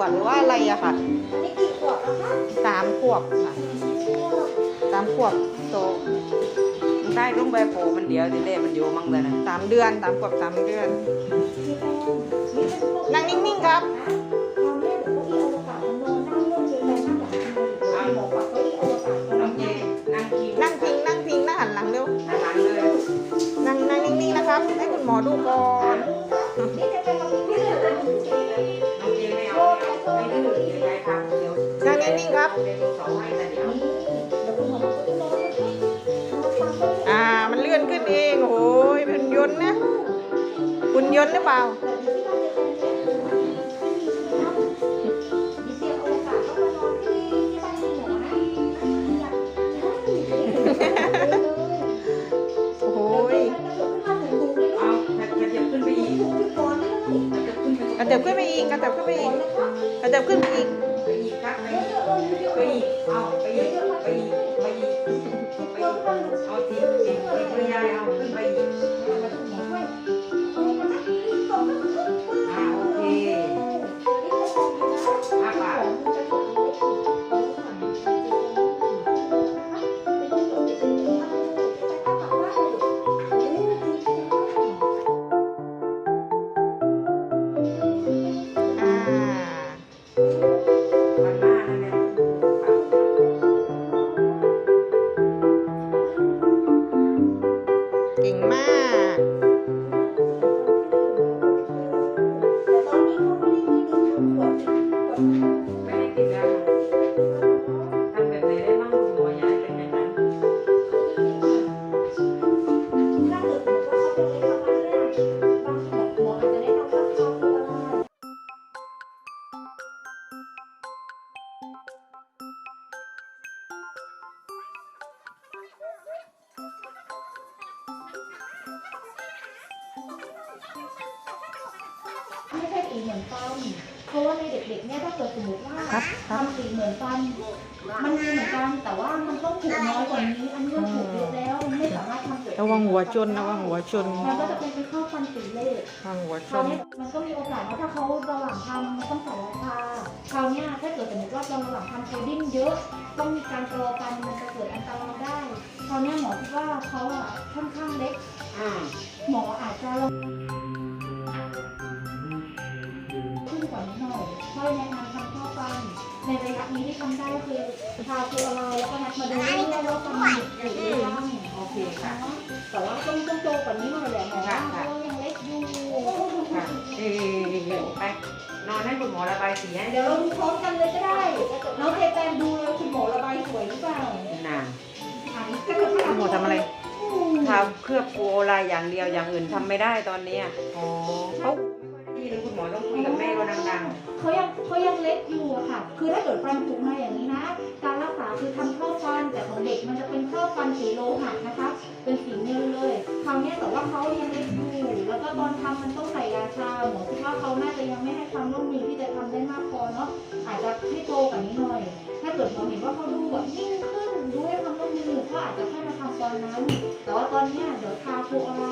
วดหรือว่าอะไรอะค่ะนี่กี่ขวบแล้วคะสามขวบค่ะสามขวบโตได้รุ่งใบโผล่มันเดียวทีเล่มันอยู่มั่งเลยนะสามเดือนสามขวบสามเดือนนั่งนิ่งๆครับตอนแรกเดี๋ยวเก้าอี้อวกาศมันนอนนั่งเลื่อนเรียนไปนั่งหลังหมอปักเก้าอี้อวกาศน้องเจนั่งกินนั่งพิงนั่งพิงนั่งหันหลังเร็วหันหลังเลยนั่งนั่งนิ่งๆนะครับ ให้คุณหมอดูก่อน นั่งนิ่งๆครับเป็นสองให้แต่เดี๋ยวเดี๋ยวคุณหมอบอกว่าต้องนอนนะคะอ่า มันเลื่อนขึ้นเองโอ้ยเป็นยนต์นะคุณยนต์หรือเปล่ามีเสียงอวกาศต้องมานอนที่ที่บ้านคุณหมอนะอยากใช่เลยโอ้โหโอ้ยยขึ้นมาเหมือนถุงเลยเอาขยับขึ้นไปอีกถุงก่อนเลยขยับขึ้นไปกระเถิบขึ้นไปอีกกระเถิบขึ้นไปอีกกระเถิบขึ้นไปอีกไปอีก เอาไปอีกไปอีกไป สีเหมือนฟันเพราะว่าในเด็กๆเนี่ยถ้าเกิดสมมติว่าครับครับทำสีเหมือนฟันมันมีเหมือนกันแต่ว่ามันต้องถูกน้อยกว่านี้ อันนี้มันถูกเยอะแล้วมันไม่สามารถทำเกิดระวังหัวชนระวังหัวชนมันก็จะเป็นไปเข้าฟันสีเลขระวังหัวชคราวนนี้มันก็มีโอกาสว่าถ้าเขาระหว่างทำมันต้องใส่ราคาคราวเนี้ยถ้าเกิดสมมติว่าเราระหว่างทำเขาดิ้นเยอะต้องมีการกรอกันมันจะเกิดอันตรายได้คราวเนี้ยหมอคิดว่าเขาอะค่อนข้างเล็กอ่าหมออาจจะ ในระยะนี้ที่ทำได้ก็คือทาเกลืออะไรแล้วก็นัดมาดูเรื่องว่าฟันหยุดหรือยังโอเคค่ะ แต่ว่าต้องต้องโตกว่านี้หน่อยแหละหมอค่ะค่ะราะว่ายังเล็กอยู่ค่ะเอ๊ะไปนอนให้คุณหมอระบายสีให้เดี๋ยวเราดูพร้อมกันเลยก็ได้น้องเจแปนดูเลยคุณหมอระบายสวยหรือเปล่าน่ะอันนี้คุณหมอทำอะไรทาเคลือบฟูโอลายอย่างเดียวอย่างอื่นทำไม่ได้ตอนเนี้ยอ๋อเขา อต้องคุยกับแม่ก็ดังเขายังเขายังเล็กอยู่อะค่ะ คือถ้าเกิดฟันผุมาอย่างนี้นะ การรักษาคือทำข้อฟันแต่ของเด็กมันจะเป็นข้อฟันสีโลหะนะคะ เป็นสีเงินเลยคราวเนี้ยแต่ว่าเขายังเล็กอยู่แล้วก็ตอนทำมันต้องใส่ยาชาหมอคิดว่าเขาน่าจะยังไม่ให้ความร่วมมือที่จะทำได้มากพอเนาะอาจจะให้โตกว่านี้หน่อย ถ้าเกิดหมอเห็นว่าเขาดูแบบนิ่ง ก็อาจจะให้มาทำตอนนั้น แต่ว่าตอนเนี้ยเดี๋ยวทาฟูอะไร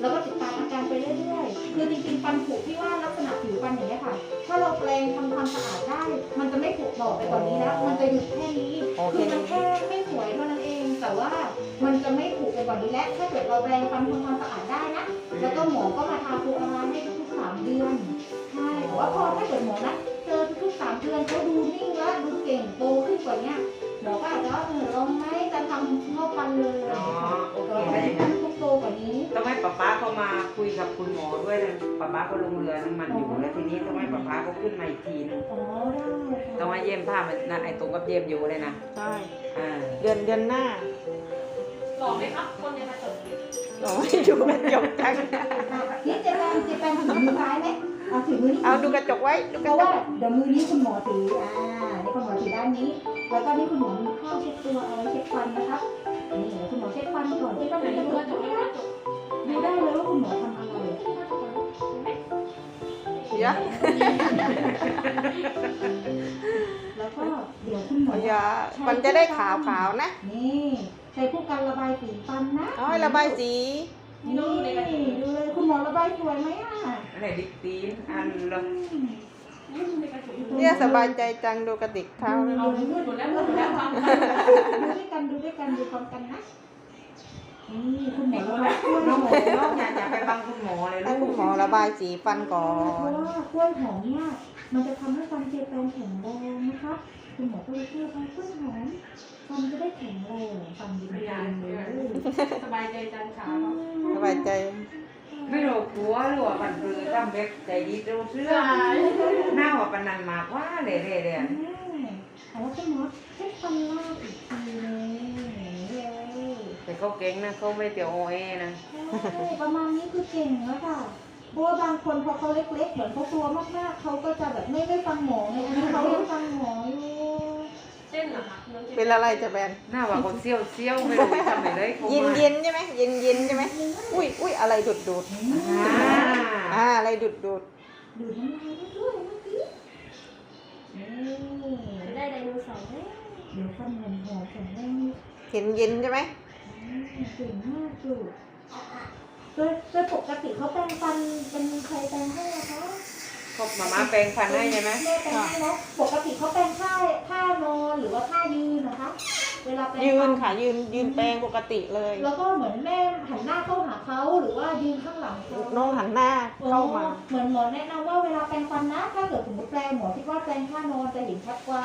แล้วก็ติดตามอาการไปเรื่อยๆ คือจริงๆฟันผุที่ว่าลักษณะผิวฟันอย่างนี้ยค่ะ ถ้าเราแปรงทำความสะอาดได้ มันจะไม่ผุต่อไปกว่านี้แล้ว มันจะหยุดแค่นี้โอเคคือมันแค่ไม่สวยเท่านั้นเอง แต่ว่ามันจะไม่ผุไปกว่านี้แล้วถ้าเกิดเราแปรงฟันทำความสะอาดได้นะ แล้วก็หมอก็มาทาฟูอะไรให้ทุกๆสามเดือน ใช่แต่ว่าพอถ้าเกิดหมอนะ ทำเข้าฟันเลยๆอ๋อโอเคเราได้ให้อย่างนั้นทุกโตกว่านี้ต้องให้ป๊าป๊าเขามาคุยกับคุณหมอด้วยนะป๊าป๊าเขาลงเรือน้ำมันอยู่แล้วทีนี้ต้องให้ป๊าป๊าเขาขึ้นมาอีกทีนึงอ๋อได้ต้องให้เยี่ยมผ้ามันนะไอ้ตรงกับเยี่ยมอยู่เลยนะใช่อ่าเดือนเดือนหน้าหล่อไหมครับคนในกระจกเราไม่ดูกระจกกันนี่เจแปนเจแปนถือมือซ้ายไหม เอาถือมือนี้เอาดูกระจกไว้ดูเพกระราะจว่ากเดี๋ยวมือนี้คุณหมอถืออ่านี่คุณหมอถือด้านนี้ แล้วก็นี่คุณหมอมีข้าวเช็ดตัวเอาไว้เช็ดฟันนะครับนี่เดี๋ยวคุณหมอเช็ดฟันก่อนที่ต้องเป็นกระจกดูได้เลยว่าคุณหมอทำอะไรเดี๋ยวแล้วก็เดี๋ยวคุณหมอ อย่ามันจะได้ขาวขาวๆนะนี่ใช้พวกการระบายสีฟันนะเอาให้ระบายสี นี่ดูเลยคุณหมอระบายสวยไหมอะอะ ไรดิกตีนอันละอืมเนี่ยสบายใจจังดูกระติกเท้าแล้วเอามืดหมดแล้วมืดหมดแล้วฟังดูด้วยกันดูด้วยกันดูพร้อมกันนะนี่คุณหมอระบายกล้วยน้องหหมออมน้องอย่าอย่าไปบังคุณหมอเลยให้ลูคุณกหมอระบายสีฟันก่อเพนราะว่ากล้วยหอมเนี่ยมันจะทำให้ฟันเจแปนแข็งแรงนะคะคุณหมอก็เลยช่วยฟันกล้วยหอมฟันจะได้แข็งแรงฟันดีไม่ๆได้เลยสบายใจจังขาสบายใจ ไม่รู้ผัวหรือว่าบัน เรือทำเบ็กใจดีเราเสื้อหน้าว่าปนันมากว่าเลยเลยเลยอืมเอาแล้วคุณหมอเช็ดฟันลากอีกทีเลยเลยแต่เขาเก่งนะเขาไม่เตียวโอเอนะใช่ประมาณนี้คือเก่งแล้วค่ะเพราะว่าบางคนพอเขาเล็กๆ เหมือนเขาตัวมากๆ เขาก็จะแบบไม่ได้ฟังหมอไงอันนี้เขายังฟังหมออยู่ เส้นเหรอคะน้องเจเป็นอะไรจะแบนหน้าว่าคนเซี่ยวเซี่ยวไม่รู้จะทำอะไรเลยเขาเย็นมาเย็นใช่ไหมเย็นเย็นใช่ไหมอุ้ยอุ้ยอะไรดุดดุดอ่าอ่าอะไรดุดดุดดูดน้ำลายด้วยเมื่อกี้นี่ได้ไดโนเสาร์แล้วเดี๋ยวฟันหอมหอมแข็งแรงเห็นเย็นใช่ไหมอืมเก่งมากลูกโดยโดยปกติเขาแปรงฟันเป็นใครแปรงให้อะคะ เขามาม่าแปรงฟันให้ใช่ไหมแม่แปรงให้เนาะปกติเขาแปรงท่าท่านอนหรือว่าท่ายืนนะคะ เวลาแปรงยืฟันค่ะ ยืนยืนแปลงปกติเลย แล้วก็เหมือนแม่หันหน้าเข้าหาเขาหรือว่ายืนข้างหลังเขาน้องหันหน้าเข้ามา เหมือนหมอแนะนำว่าเวลาแปรงฟันนะ ถ้าเกิดสมมติแปรงหมอคิดว่าแปรงท่านอนจะเห็นชัดกว่า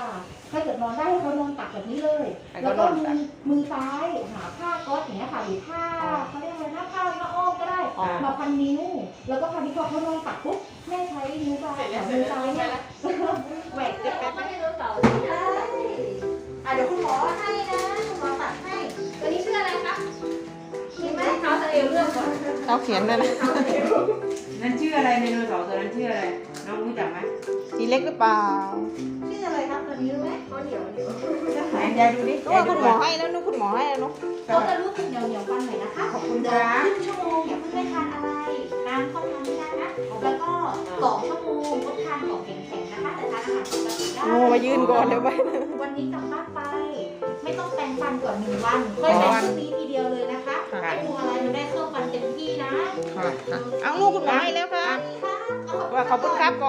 ถ้าเกิดนอนได้ให้เขานอนตักแบบนี้เลยแล้วก็มือมือซ้ายหาผ้าก๊อซอย่างเงี้ยค่ะหรือผ้าเขาเรียกอะไรนะ มาพันนิ้ว แล้วก็พันที่พอเขานอนตักปุ๊บแม่ใช้นิ้วซ้ายกับมือซ้ายเนี่ยแหวกจะแล้วเป็นก็ไดโนเสาร์ใช่อะเดี๋ยวคุณหมอให้นะคุณหมอตัดให้ตัวนี้ชื่ออะไรคะมีไหมเท้าทะเลเรื่องก่อนเขาเขียนเลยนะนั่นชื่ออะไรในโนเสาร์ตัวนั้นชื่ออะไรน้องรู้จักไหมสีเล็กหรือเปล่าชื่ออะไรครับตัวนี้รู้ไหมเขาเหนียวเหนียวไหนยายดูดิก็ว่าคุณหมอให้แล้วนุกคุณหมอให้แล้วนุกเขาจะรู้สึกเหนียวเหนียวๆฟันหน่ สองชั่วโมงก็ทานของแข็งๆนะคะแต่ทานอาหารปกติได้โอ้มายืนก่อนเดี๋ยวไป วันนี้กลับบ้านไป ไม่ต้องแปรงฟันก่อนหนึ่งวันค่อยแปรงพรุ่งนี้ทีเดียวเลยนะคะไม่ปรุงอะไรมันได้เครื่องฟันเต็มที่นะเอาลูกคุณหมอให้แล้วครับค่ะ ว่าขอบคุณครับก่อน